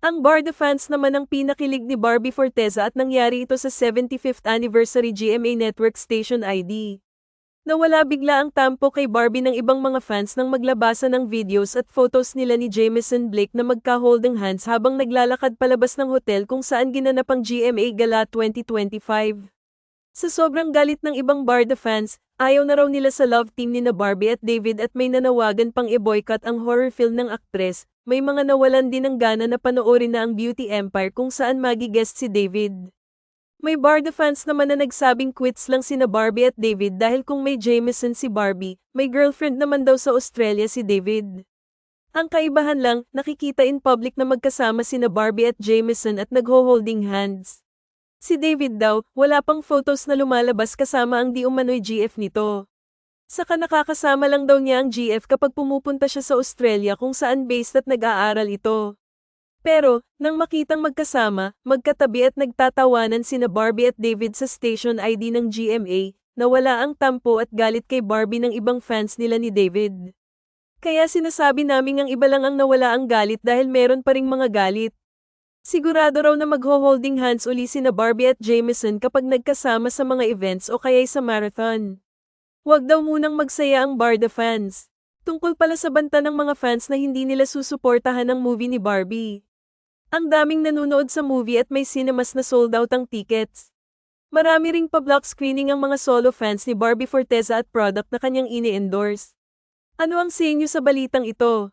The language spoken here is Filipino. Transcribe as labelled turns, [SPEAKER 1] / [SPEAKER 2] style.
[SPEAKER 1] Ang Barda fans naman ang pinakilig ni Barbie Forteza at nangyari ito sa 75th anniversary GMA Network Station ID. Nawala bigla ang tampo kay Barbie ng ibang mga fans nang maglabasa ng videos at photos nila ni Jameson Blake na magka-holding hands habang naglalakad palabas ng hotel kung saan ginanap ang GMA Gala 2025. Sa sobrang galit ng ibang Barda fans, ayaw na raw nila sa love team ni na Barbie at David at may nanawagan pang i-boycott ang horror film ng aktres, may mga nawalan din ng gana na panoorin na ang Beauty Empire kung saan magi-guest si David. May Barda fans naman na nagsabing quits lang sina Barbie at David dahil kung may Jameson si Barbie, may girlfriend naman daw sa Australia si David. Ang kaibahan lang, nakikita in public na magkasama sina Barbie at Jameson at nagho-holding hands. Si David daw, wala pang photos na lumalabas kasama ang di umano'y GF nito. Saka nakakasama lang daw niya ang GF kapag pumupunta siya sa Australia kung saan based at nag-aaral ito. Pero, nang makitang magkasama, magkatabi at nagtatawanan sina Barbie at David sa station ID ng GMA, nawala ang tampo at galit kay Barbie ng ibang fans nila ni David. Kaya sinasabi namin ang iba lang ang nawala ang galit dahil meron pa ring mga galit. Sigurado raw na magho-holding hands uli sina Barbie at Jameson kapag nagkasama sa mga events o kaya'y sa marathon. Huwag daw munang magsaya ang Barda fans. Tungkol pala sa banta ng mga fans na hindi nila susuportahan ang movie ni Barbie. Ang daming nanonood sa movie at may cinemas na sold out ang tickets. Marami ring pa-block screening ang mga solo fans ni Barbie Forteza at product na kanyang ini-endorse. Ano ang sa inyo sa balitang ito?